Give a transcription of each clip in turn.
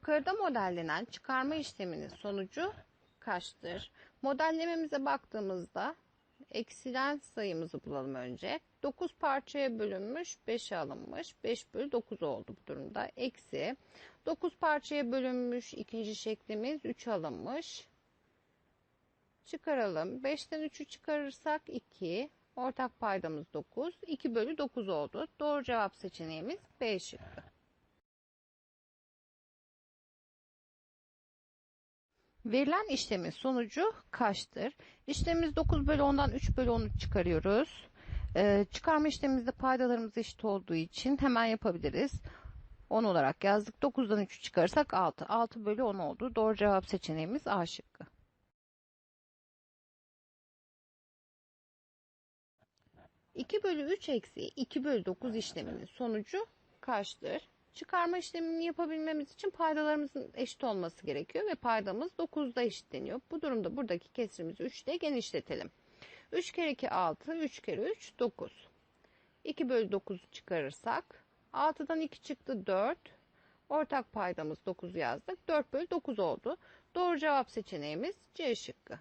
Yukarıda modellenen çıkarma işleminin sonucu kaçtır? Modellememize baktığımızda eksilen sayımızı bulalım önce. 9 parçaya bölünmüş, 5'e alınmış. 5 bölü 9 oldu bu durumda. Eksi 9 parçaya bölünmüş ikinci şeklimiz 3 alınmış. Çıkaralım. 5'ten 3'ü çıkarırsak 2. Ortak paydamız 9. 2 bölü 9 oldu. Doğru cevap seçeneğimiz B şıkkı. Verilen işlemin sonucu kaçtır? İşlemimiz 9 bölü 10'dan 3 bölü 10'u çıkarıyoruz. Ee, çıkarma işlemimizde paydalarımız eşit olduğu için hemen yapabiliriz. 10 olarak yazdık. 9'dan 3'ü çıkarırsak 6. 6 bölü 10 oldu. Doğru cevap seçeneğimiz A şıkkı. İki bölü 3 eksi 2 bölü 9 işleminin sonucu kaçtır? Çıkarma işlemini yapabilmemiz için paydalarımızın eşit olması gerekiyor ve paydamız 9'da eşitleniyor. Bu durumda buradaki kesrimizi 3 ile genişletelim. 3 kere 2 6, 3 kere 3 9. 2 bölü 9'u çıkarırsak 6'dan 2 çıktı 4. Ortak paydamız 9 yazdık. 4 bölü 9 oldu. Doğru cevap seçeneğimiz C şıkkı.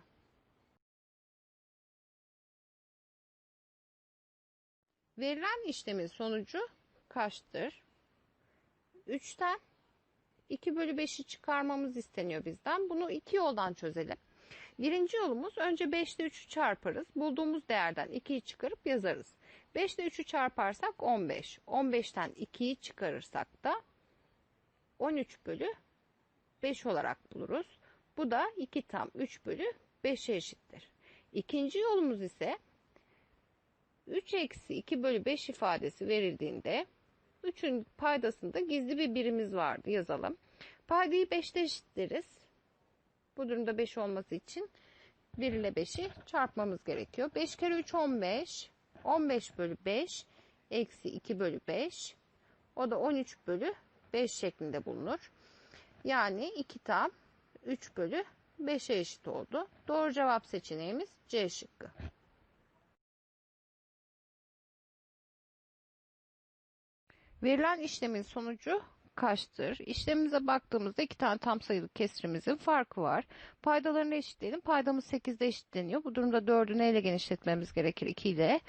Verilen işlemin sonucu kaçtır? 3'ten 2 bölü 5'i çıkarmamız isteniyor bizden. Bunu iki yoldan çözelim. Birinci yolumuz önce 5 ile 3'ü çarparız. Bulduğumuz değerden 2'yi çıkarıp yazarız. 5 ile 3'ü çarparsak 15. 15'ten 2'yi çıkarırsak da 13 bölü 5 olarak buluruz. Bu da 2 tam 3 bölü 5'e eşittir. İkinci yolumuz ise 3 eksi 2 bölü 5 ifadesi verildiğinde 3'ün paydasında gizli bir birimiz vardı yazalım. Paydayı 5'te eşitleriz. Bu durumda 5 olması için 1 ile 5'i çarpmamız gerekiyor. 5 kere 3 15. 15 bölü 5 eksi 2 bölü 5. O da 13 bölü 5 şeklinde bulunur. Yani 2 tam 3 bölü 5'e eşit oldu. Doğru cevap seçeneğimiz C şıkkı. Verilen işlemin sonucu kaçtır? İşlemimize baktığımızda iki tane tam sayılı kesrimizin farkı var. Paydalarını eşitleyelim. Paydamız 8'de eşitleniyor. Bu durumda 4'ü neyle genişletmemiz gerekir? 2 ile.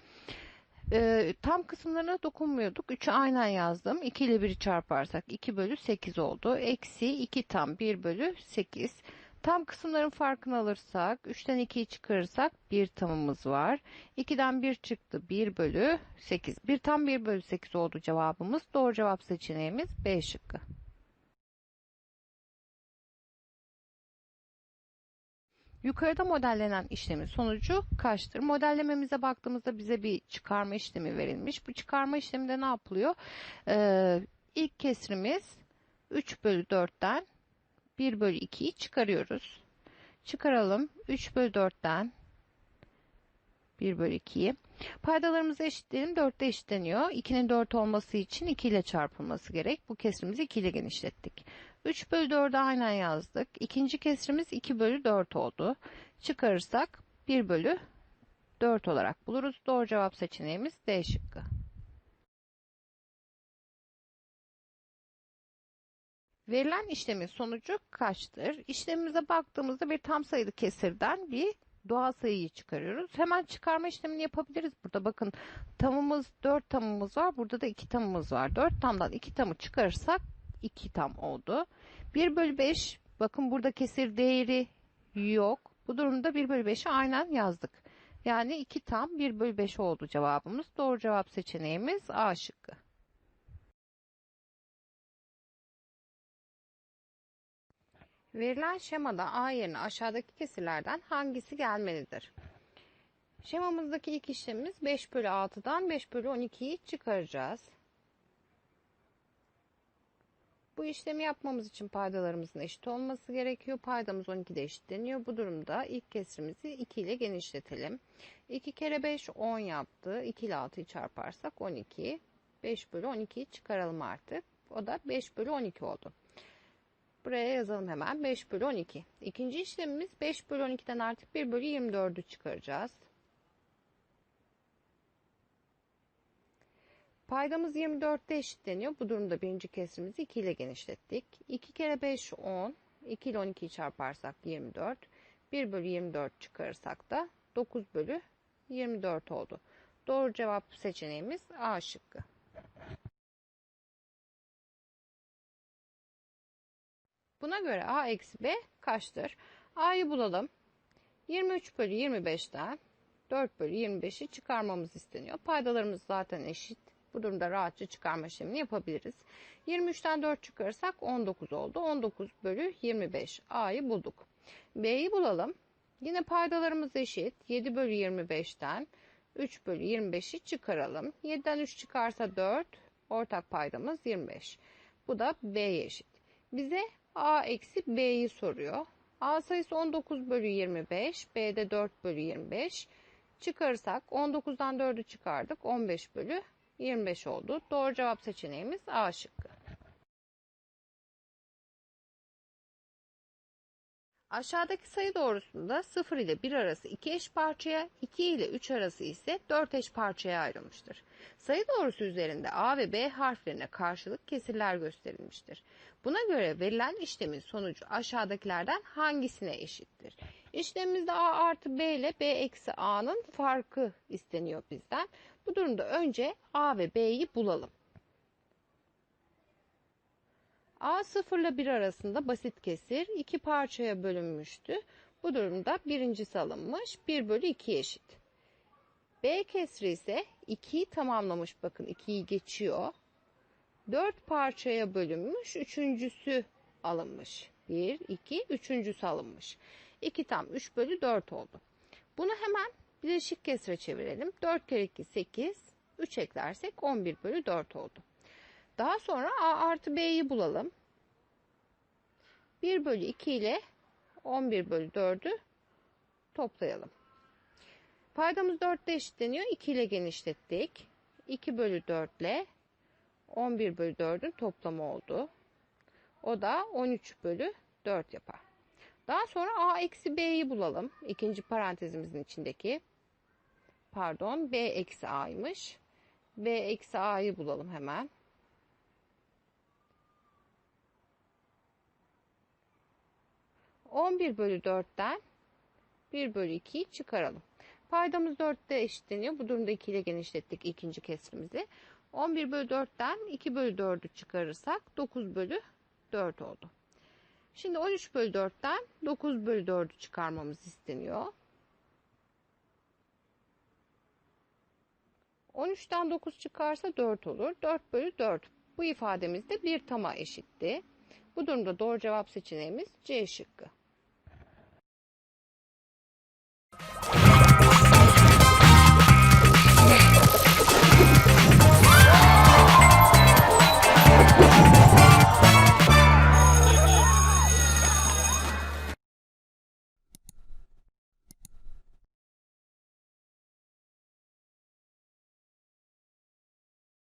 Ee, tam kısımlarına dokunmuyorduk. 3'ü aynen yazdım. 2 ile 1'i çarparsak 2 bölü 8 oldu. Eksi 2 tam 1 bölü 8. Tam kısımların farkını alırsak 3'ten 2'yi çıkarırsak 1 tamımız var. 2'den 1 çıktı 1 bölü 8. 1 tam 1 bölü 8 oldu cevabımız. Doğru cevap seçeneğimiz B şıkkı. Yukarıda modellenen işlemin sonucu kaçtır? Modellememize baktığımızda bize bir çıkarma işlemi verilmiş. Bu çıkarma işleminde ne yapılıyor? Ee, ilk kesrimiz 3 bölü 4'ten 1 bölü 2'yi çıkarıyoruz. Çıkaralım. 3 bölü 4'ten 1 bölü 2'yi. Paydalarımızı eşitleyelim. 4'te eşitleniyor. 2'nin 4 olması için 2 ile çarpılması gerek. Bu kesrimizi 2 ile genişlettik. 3 bölü 4'ü aynen yazdık. İkinci kesrimiz 2 bölü 4 oldu. Çıkarırsak 1 bölü 4 olarak buluruz. Doğru cevap seçeneğimiz D şıkkı. Verilen işlemin sonucu kaçtır? İşlemimize baktığımızda bir tam sayılı kesirden bir doğal sayıyı çıkarıyoruz. Hemen çıkarma işlemini yapabiliriz. Burada bakın tamımız 4 tamımız var. Burada da 2 tamımız var. 4 tamdan 2 tamı çıkarırsak 2 tam oldu. 1 bölü 5 bakın burada kesir değeri yok. Bu durumda 1 bölü 5'i aynen yazdık. Yani 2 tam 1 bölü 5 oldu cevabımız. Doğru cevap seçeneğimiz A şıkkı. Verilen şemada A yerine aşağıdaki kesirlerden hangisi gelmelidir? Şemamızdaki ilk işlemimiz 5 bölü 6'dan 5 bölü 12'yi çıkaracağız. Bu işlemi yapmamız için paydalarımızın eşit olması gerekiyor. Paydamız 12'de eşitleniyor. Bu durumda ilk kesrimizi 2 ile genişletelim. 2 kere 5 10 yaptı. 2 ile 6'yı çarparsak 12. 5 bölü 12'yi çıkaralım artık. O da 5 bölü 12 oldu. Buraya yazalım hemen. 5 bölü 12. İkinci işlemimiz 5 bölü 12'den artık 1 bölü 24'ü çıkaracağız. Paydamız 24'te eşitleniyor. Bu durumda birinci kesrimizi 2 ile genişlettik. 2 kere 5 10. 2 ile 12'yi çarparsak 24. 1 bölü 24 çıkarırsak da 9 bölü 24 oldu. Doğru cevap seçeneğimiz A şıkkı. Buna göre A eksi B kaçtır? A'yı bulalım. 23 bölü 25'ten 4 bölü 25'i çıkarmamız isteniyor. Paydalarımız zaten eşit. Bu durumda rahatça çıkarma işlemini yapabiliriz. 23'ten 4 çıkarırsak 19 oldu. 19 bölü 25. A'yı bulduk. B'yi bulalım. Yine paydalarımız eşit. 7 bölü 25'ten 3 bölü 25'i çıkaralım. 7'den 3 çıkarsa 4. Ortak paydamız 25. Bu da B'ye eşit. Bize A eksi B'yi soruyor. A sayısı 19 bölü 25. B'de 4 bölü 25. Çıkarırsak 19'dan 4'ü çıkardık. 15 bölü 25 oldu. Doğru cevap seçeneğimiz A şıkkı. Aşağıdaki sayı doğrusunda 0 ile 1 arası 2 eş parçaya, 2 ile 3 arası ise 4 eş parçaya ayrılmıştır. Sayı doğrusu üzerinde A ve B harflerine karşılık kesirler gösterilmiştir. Buna göre verilen işlemin sonucu aşağıdakilerden hangisine eşittir? İşlemimizde A artı B ile B eksi A'nın farkı isteniyor bizden. Bu durumda önce A ve B'yi bulalım. A 0 ile 1 arasında basit kesir iki parçaya bölünmüştü. Bu durumda birincisi alınmış 1 bölü 2 eşit. B kesri ise 2'yi tamamlamış bakın 2'yi geçiyor. 4 parçaya bölünmüş üçüncüsü alınmış. 1, 2, üçüncüsü alınmış. 2 tam 3 bölü 4 oldu. Bunu hemen bileşik kesre çevirelim. 4 kere 2 8, 3 eklersek 11 bölü 4 oldu. Daha sonra A artı B'yi bulalım. 1 bölü 2 ile 11 bölü 4'ü toplayalım. Paydamız 4'te eşitleniyor. 2 ile genişlettik. 2 bölü 4 ile 11 bölü 4'ün toplamı oldu. O da 13 bölü 4 yapar. Daha sonra A eksi B'yi bulalım. İkinci parantezimizin içindeki. Pardon B eksi A'ymış. B eksi A'yı bulalım hemen. 11 bölü 4'ten 1 bölü 2'yi çıkaralım. Paydamız 4'te eşitleniyor. Bu durumda 2 ile genişlettik ikinci kesrimizi. 11 bölü 4'ten 2 bölü 4'ü çıkarırsak 9 bölü 4 oldu. Şimdi 13 bölü 4'ten 9 bölü 4'ü çıkarmamız isteniyor. 13'ten 9 çıkarsa 4 olur. 4 bölü 4. Bu ifademiz de bir tama eşitti. Bu durumda doğru cevap seçeneğimiz C şıkkı.